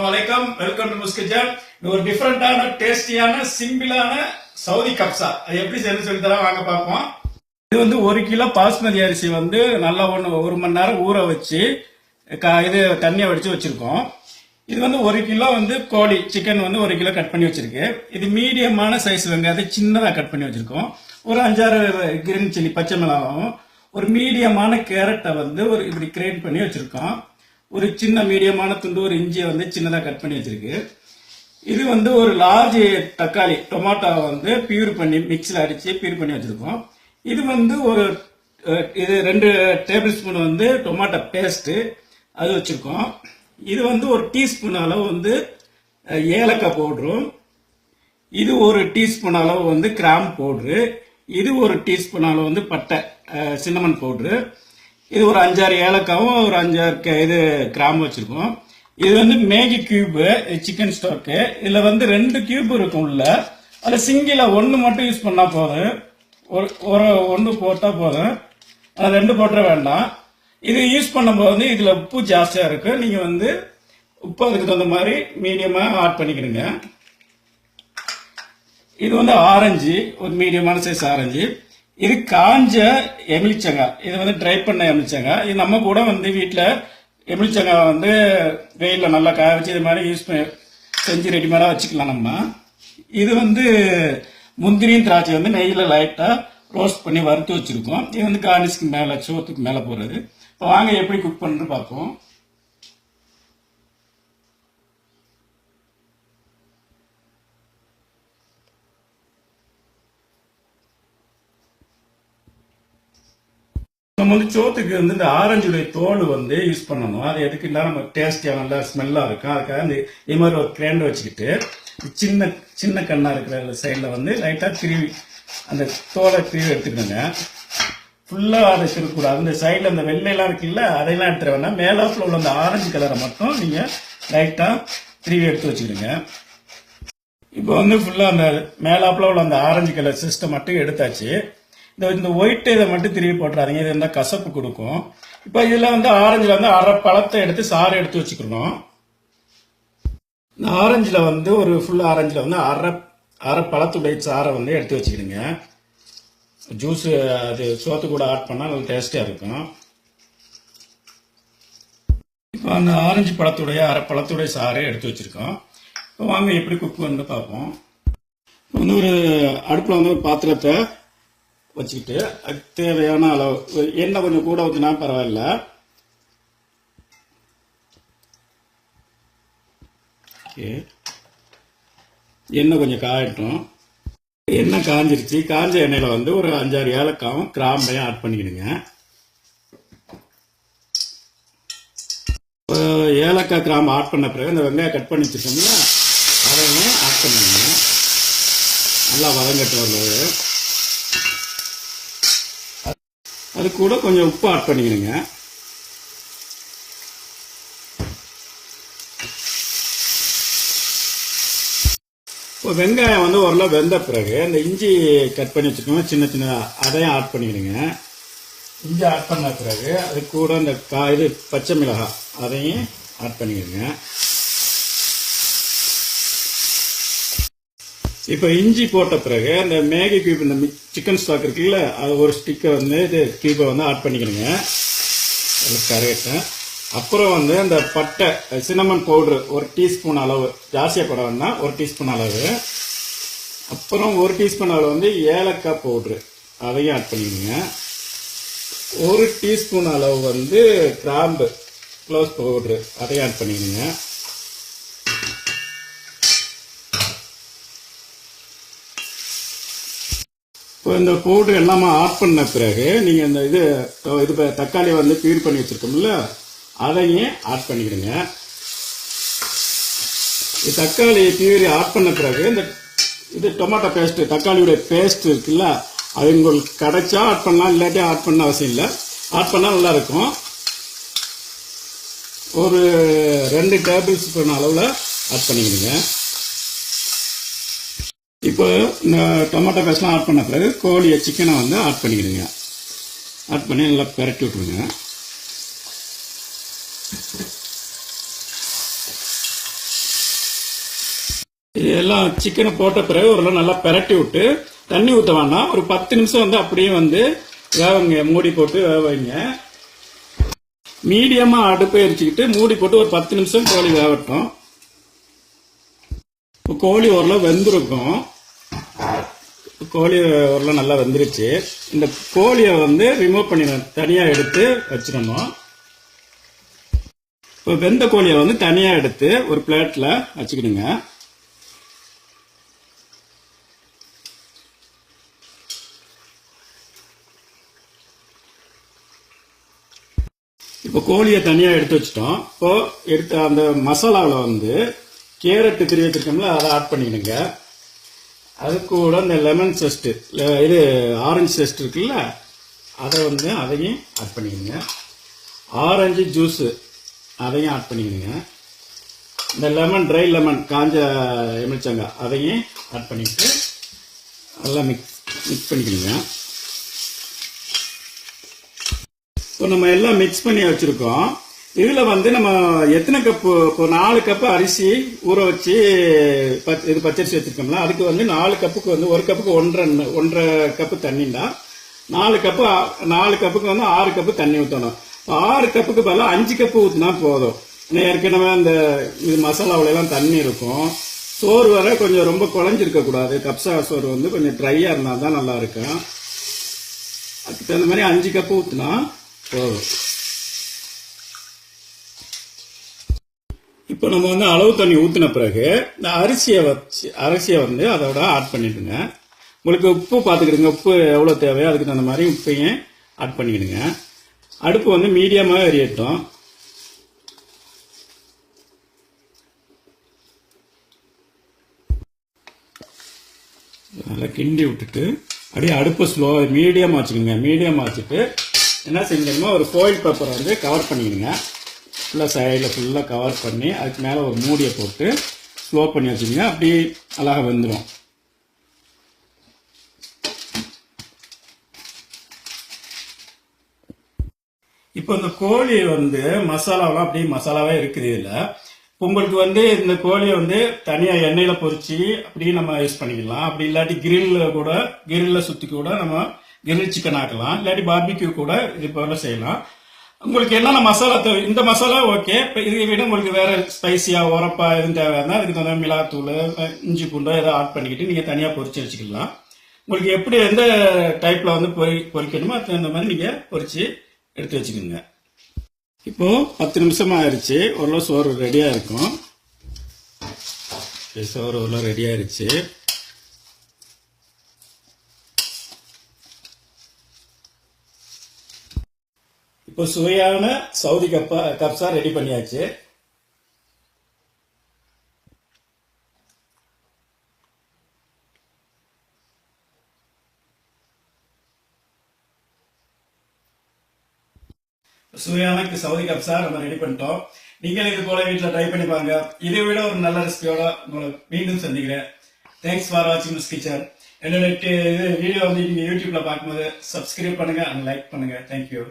வணக்கம். Welcome to முஸ்கிஜன் இது ஒரு டிஃப்ரெண்டான டேஸ்டியான சிம்பிளான சவுதி கப்சா அது எப்படி செய்யணும் சொல்லி தரேன். வாங்க பார்ப்போம். இது வந்து ஒரு கிலோ பாஸ்மதி அரிசி வந்து நல்லா ஒன்று ஒரு மணி நேரம் ஊற வச்சு க- இது தண்ணியை வடிச்சு வச்சிருக்கோம். இது வந்து ஒரு கிலோ வந்து கோழி சிக்கன் வந்து ஒரு கிலோ கட் பண்ணி வச்சிருக்கு. இது மீடியமான சைஸ் வெங்காயத்தை சின்னதாக கட் பண்ணி வச்சிருக்கோம். ஒரு அஞ்சாறு கிரீன் சில்லி பச்சை மிளகாவும் ஒரு மீடியமான கேரட்டை வந்து ஒரு இப்படி கிரேட் பண்ணி வச்சிருக்கோம். ஒரு சின்ன மீடியமான துண்டு ஒரு இஞ்சியை வந்து சின்னதாக கட் பண்ணி வச்சிருக்கு. இது வந்து ஒரு லார்ஜ் தக்காளி டொமாட்டோவை வந்து பியூர் பண்ணி மிக்ஸில் அடித்து பியூர் பண்ணி வச்சுருக்கோம். இது வந்து ஒரு இது ரெண்டு டேபிள் ஸ்பூன் வந்து டொமாட்டோ பேஸ்ட்டு அது வச்சுருக்கோம். இது வந்து ஒரு டீஸ்பூன் அளவு வந்து ஏலக்காய் பவுடரும். இது ஒரு டீஸ்பூன் அளவு வந்து கிராம் பவுட்ரு. இது ஒரு டீஸ்பூன் அளவு வந்து பட்டை சின்னமன் பவுட்ரு. இது ஒரு அஞ்சாறு ஏலக்காவும் ஒரு அஞ்சாறு க- இது கிராம் வச்சுருக்கோம். இது வந்து மேகி கியூபு சிக்கன் ஸ்டோக்கு இதில் வந்து ரெண்டு கியூப் இருக்கும் உள்ள. அதில் சிங்கிளாக ஒன்று மட்டும் யூஸ் பண்ணால் போதும். ஒரு ஒரு ஒன்று போட்டால் போதும். அது ரெண்டு போட்டுற வேண்டாம். இது யூஸ் பண்ணும்போது வந்து இதில் உப்பு ஜாஸ்தியாக இருக்குது நீங்கள் வந்து உப்பு அதுக்கு தகுந்த மாதிரி மீடியமாக ஆட் பண்ணிக்கிடுங்க. இது வந்து ஆரஞ்சு ஒரு மீடியமான சைஸ் ஆரஞ்சு. இது காஞ்ச எமிலிச்சங்காய் இது வந்து ட்ரை பண்ண எமிலிச்சங்காய் இது நம்ம கூட வந்து வீட்டில் எமிலிச்சங்காய் வந்து வெயிலில் நல்லா காய வச்சு இது மாதிரி யூஸ் பண்ணி செஞ்சு ரெடிமேடாக வச்சுக்கலாம் நம்ம. இது வந்து முந்திரியும் திராட்சை வந்து நெய்யில் லைட்டாக ரோஸ்ட் பண்ணி வறுத்து வச்சுருக்கோம். இது வந்து கார்னிஷ்க்கு மேலே சோத்துக்கு மேலே போகிறது இப்போ வாங்க எப்படி குக் பண்ணுறது பார்ப்போம். நம்ம வந்து சோத்துக்கு வந்து இந்த ஆரஞ்சுடைய தோல் வந்து யூஸ் பண்ணணும். அது எதுக்குன்னா நம்ம டேஸ்டியாக நல்லா ஸ்மெல்லாக இருக்கும். அதுக்காக இந்த இது மாதிரி ஒரு கிரேண்டை வச்சுக்கிட்டு சின்ன சின்ன கண்ணாக இருக்கிற சைடில் வந்து லைட்டாக திருவி அந்த தோலை திருவி எடுத்துக்கோங்க ஃபுல்லாக அதை இருக்கக்கூடாது அந்த சைடில் அந்த வெள்ளையெல்லாம் இருக்குல்ல அதையெல்லாம் எடுத்துட வேண்டாம். மேலாப்பில் உள்ள அந்த ஆரஞ்சு கலரை மட்டும் நீங்கள் லைட்டாக திருவி எடுத்து வச்சுக்கிடுங்க. இப்போ வந்து ஃபுல்லாக அந்த மேலாப்பில் உள்ள அந்த ஆரஞ்சு கலர் சிஸ்டம் மட்டும் எடுத்தாச்சு. இந்த இந்த ஒயிட் இதை மட்டும் திருப்பி போட்டுறாதீங்க. இது இருந்தால் கசப்பு கொடுக்கும். இப்போ இதில் வந்து ஆரஞ்சில் வந்து அரை பழத்தை எடுத்து சாறு எடுத்து வச்சுக்கணும். இந்த ஆரஞ்சில் வந்து ஒரு ஃபுல் ஆரஞ்சில் வந்து அரை அரை பழத்துடைய சாறை வந்து எடுத்து வச்சுக்கிடுங்க. ஜூஸ் அது சோத்து கூட ஆட் பண்ணால் நல்லா டேஸ்டியாக இருக்கும். இப்போ அந்த ஆரஞ்சு பழத்துடைய அரை பழத்துடைய சாறை எடுத்து வச்சுருக்கோம். இப்போ வாங்க எப்படி குக் வந்து பார்ப்போம். இப்போ வந்து ஒரு அடுப்பில் வந்து ஒரு பாத்திரத்தை வச்சுக்கிட்டு அதுக்கு தேவையான அளவு எண்ணெய் கொஞ்சம் கூட ஊற்றினா பரவாயில்ல. ஓகே. எண்ணெய் கொஞ்சம் காயட்டும். எண்ணெய் காஞ்சிருச்சு. காஞ்ச எண்ணெயில் வந்து ஒரு அஞ்சாறு ஏலக்காவும் கிராம்பையும் ஆட் பண்ணிக்கிடுங்க. ஏலக்காய் கிராம்பு ஆட் பண்ண பிறகு இந்த வெங்காயம் கட் பண்ணி வச்சுருக்கோம்ல அதையும் ஆட் பண்ணிடுங்க நல்லா வதங்கட்டு வருவது அது கூட கொஞ்சம் உப்பு ஆட் பண்ணிக்கணுங்க. இப்போ வெங்காயம் வந்து ஓரளவு வெந்த பிறகு இந்த இஞ்சி கட் பண்ணி வச்சுருக்கோம் சின்ன சின்ன அதையும் ஆட் பண்ணிக்கணுங்க. இஞ்சி ஆட் பண்ண பிறகு அது கூட இந்த கா இது பச்சை மிளகாய் அதையும் ஆட் பண்ணிக்கணுங்க. இப்போ இஞ்சி போட்ட பிறகு அந்த மேகி கியூப் இந்த சிக்கன் ஸ்டாக் இருக்குல்ல அது ஒரு ஸ்டிக்கை வந்து இது கியூபை வந்து ஆட் பண்ணிக்கணுங்க. கரெக்டாக அப்புறம் வந்து அந்த பட்டை சின்னமன் பவுடரு ஒரு டீஸ்பூன் அளவு. ஜாஸ்தியாக போட வேணாம் ஒரு டீஸ்பூன் அளவு. அப்புறம் ஒரு டீஸ்பூன் அளவு வந்து ஏலக்காய் பவுட்ரு அதையும் ஆட் பண்ணிக்கணுங்க. ஒரு டீஸ்பூன் அளவு வந்து கிராம்பு க்ளோஸ் பவுட்ரு அதையும் ஆட் பண்ணிக்கணுங்க. இப்போ இந்த பவுடர் எல்லாமே ஆட் பண்ண பிறகு நீங்கள் இந்த இது இது தக்காளி வந்து பீர் பண்ணி வச்சுருக்கோம்ல அதையும் ஆட் பண்ணிக்கிடுங்க. இது தக்காளி பியூரி ஆட் பண்ண பிறகு இந்த இது டொமேட்டோ பேஸ்ட்டு தக்காளியோட பேஸ்ட் இருக்குல்ல அது உங்களுக்கு கிடைச்சா ஆட் பண்ணலாம் இல்லாட்டி ஆட் பண்ண அவசியம் இல்லை. ஆட் பண்ணால் நல்லா இருக்கும் ஒரு ரெண்டு டேபிள் ஸ்பூன் அளவில் ஆட் பண்ணிக்கிடுங்க. இப்போ இந்த டொமேட்டோ பேஸ்ட்லாம் ஆட் பண்ண பிறகு கோழியை சிக்கனை வந்து ஆட் பண்ணிக்கிடுங்க ஆட் பண்ணி நல்லா பெரட்டி விட்ருங்க எல்லாம் சிக்கனை போட்ட பிறகு ஒரு நல்லா பெரட்டி விட்டு தண்ணி ஊற்ற வேண்டாம். ஒரு பத்து நிமிஷம் வந்து அப்படியே வந்து வேவங்க மூடி போட்டு வேக வைங்க. மீடியமாக அடுப்பை எரிச்சிக்கிட்டு மூடி போட்டு ஒரு பத்து நிமிஷம் கோழி வேகட்டும். இப்போ கோழி ஓரளவு வெந்திருக்கும். கோழி ஓரளவு நல்லா வந்துருச்சு. இந்த கோழியை வந்து ரிமூவ் பண்ணி தனியாக எடுத்து வச்சிடணும். இப்போ வெந்த கோழியை வந்து தனியாக எடுத்து ஒரு பிளேட்டில் வச்சுக்கிடுங்க. இப்போ கோழியை தனியாக எடுத்து வச்சிட்டோம். இப்போ எடுத்த அந்த மசாலாவில் வந்து கேரட் திரி வச்சிருக்கோம்ல அதை ஆட் பண்ணிக்கணுங்க அது கூட இந்த லெமன் செஸ்ட்டு இது ஆரஞ்சு செஸ்ட் இருக்குல்ல அதை வந்து அதையும் ஆட் பண்ணிக்கோங்க. ஆரஞ்சு ஜூஸு அதையும் ஆட் பண்ணிக்கோங்க. இந்த லெமன் ட்ரை லெமன் காஞ்ச எமிழ்ச்சங்காய் அதையும் ஆட் பண்ணிட்டு நல்லா மிக்ஸ் மிக்ஸ் பண்ணிக்கணுங்க இப்போ நம்ம எல்லாம் மிக்ஸ் பண்ணி வச்சுருக்கோம். இதுல வந்து நம்ம எத்தனை கப்பு இப்போ நாலு கப்பு அரிசி ஊற வச்சு இது பச்சரிசி வச்சிருக்கோம்ல அதுக்கு வந்து நாலு கப்புக்கு வந்து ஒரு கப்புக்கு ஒன்றரை ஒன்றரை கப்பு தண்ணின்னா நாலு கப்பு நாலு கப்புக்கு வந்து ஆறு கப்பு தண்ணி ஊற்றணும் ஆறு கப்புக்கு பதிலாக அஞ்சு கப்பு ஊற்றினா போதும். ஏன்னா ஏற்கனவே அந்த இது மசாலாவிலலாம் தண்ணி இருக்கும். சோறு வர கொஞ்சம் ரொம்ப குழஞ்சிருக்கக்கூடாது கப்சா சோறு வந்து கொஞ்சம் ட்ரையாக இருந்தால் தான் நல்லா இருக்கும். அதுக்கு தகுந்த மாதிரி அஞ்சு கப்பு ஊற்றினா போதும். இப்போ நம்ம வந்து அளவு தண்ணி ஊற்றின பிறகு இந்த அரிசியை வச்சு அரிசியை வந்து அதோட ஆட் பண்ணிவிடுங்க உங்களுக்கு உப்பு பார்த்துக்கிடுங்க உப்பு எவ்வளோ தேவையோ அதுக்கு தகுந்த மாதிரி உப்பையும் ஆட் பண்ணிக்கிடுங்க. அடுப்பு வந்து மீடியமாக எரியட்டும். நல்லா கிண்டி விட்டுட்டு அப்படியே அடுப்பு ஸ்லோ மீடியமாக வச்சுக்கோங்க. மீடியமாக வச்சுட்டு என்ன செஞ்சோம்னா ஒரு ஃபோயில் பேப்பரை வந்து கவர் பண்ணிக்கிடுங்க. ஃபுல்லாக சைடில் ஃபுல்லாக கவர் பண்ணி அதுக்கு மேலே ஒரு மூடியை போட்டு ஸ்லோ பண்ணி வச்சுக்கோங்க அப்படியே அழகாக வெந்துடும் இப்போ இந்த கோழி வந்து மசாலாவெலாம் அப்படியே மசாலாவே இருக்குது இதில். உங்களுக்கு வந்து இந்த கோழியை வந்து தனியாக எண்ணெயில் பொறிச்சு அப்படியே நம்ம யூஸ் பண்ணிக்கலாம். அப்படி இல்லாட்டி கிரில்ல கூட கிரில்ல சுற்றி கூட நம்ம கிரில் சிக்கன் ஆக்கலாம். இல்லாட்டி பார்பிக்யூ கூட இது போல செய்யலாம். உங்களுக்கு என்னென்ன மசாலா தேவை இந்த மசாலா ஓகே இப்போ இதை விட உங்களுக்கு வேற ஸ்பைசியா உரப்பா எதுவும் தேவைன்னா அதுக்கு தகுந்த மிளகாத்தூள் இஞ்சி பூண்டோ எதாவது ஆட் பண்ணிக்கிட்டு நீங்கள் தனியாக பொறிச்சு வச்சுக்கலாம். உங்களுக்கு எப்படி எந்த டைப்பில் வந்து பொரி பொரிக்கணுமோ அது தகுந்த மாதிரி நீங்கள் பொறிச்சு எடுத்து வச்சுக்கோங்க. இப்போது பத்து நிமிஷம் ஆயிடுச்சு ஓரளவு சோறு ரெடியாக இருக்கும். சோறு ஓரளவு ரெடி இப்போ சுவையான சவுதி கப்பா கப்ஸா ரெடி பண்ணியாச்சு. சுவையான சவுதி கப்ஸா நம்ம ரெடி பண்ணிட்டோம். நீங்களும் இது போல வீட்டில் ட்ரை பண்ணி பாருங்க. இதை விட ஒரு நல்ல ரெசிபியோட உங்களை மீண்டும் சந்திக்கிறேன். தேங்க்ஸ் ஃபார் வாட்சிங் மிஸ் கிச்சன் என்னோட வீடியோ வந்து நீங்கள் யூடியூப்ல பார்க்கும்போது சப்ஸ்கிரைப் பண்ணுங்க அண்ட் லைக் பண்ணுங்க. தேங்க்யூ